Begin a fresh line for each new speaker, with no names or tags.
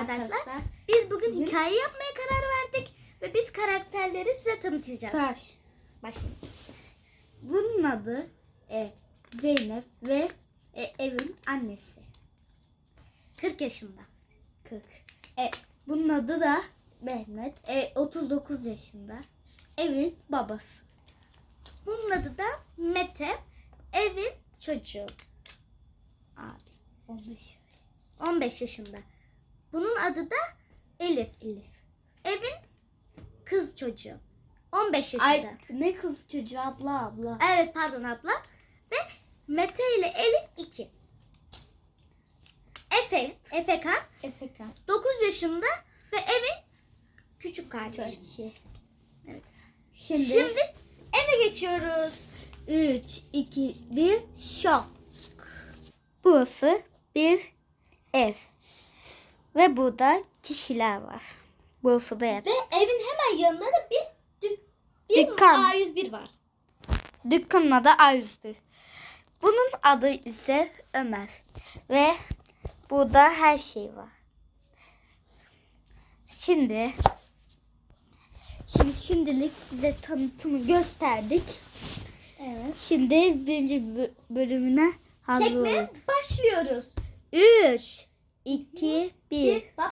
arkadaşlar.
arkadaşlar.
Biz bugün
Bugün-
hikaye yapmaya karar verdik ve biz karakterleri size tanıtacağız.
Taş.
Başlayalım. Bunun adı e, Zeynep ve e, evin annesi. 40 yaşında. 40. E, bunun adı da Mehmet. E, 39 yaşında. Evin babası. Bunun adı da Mete. Evin çocuğu. Abi 15 15 yaşında. Bunun adı da Elif. Elif. Evin kız çocuğu. 15 yaşında.
Ay ne kız çocuğu abla abla.
Evet pardon abla. Ve Mete ile Elif ikiz. Efe, Efekan
Efekan.
9 yaşında ve evin küçük kardeşi. Evet.
Şimdi,
Şimdi eve geçiyoruz.
3, 2, 1 şok. Burası bir ev. Ve burada kişiler var. Burası da yat.
Ve evin hemen yanında da bir, dük- bir
Dükkan.
A101 var.
Dükkanın adı A101. Bunun adı ise Ömer. Ve burada her şey var. Şimdi Şimdi şimdilik size tanıtımı gösterdik.
Evet.
Şimdi birinci bö- bölümüne hazır
Çekmeye başlıyoruz.
3 2 1
Bir, bak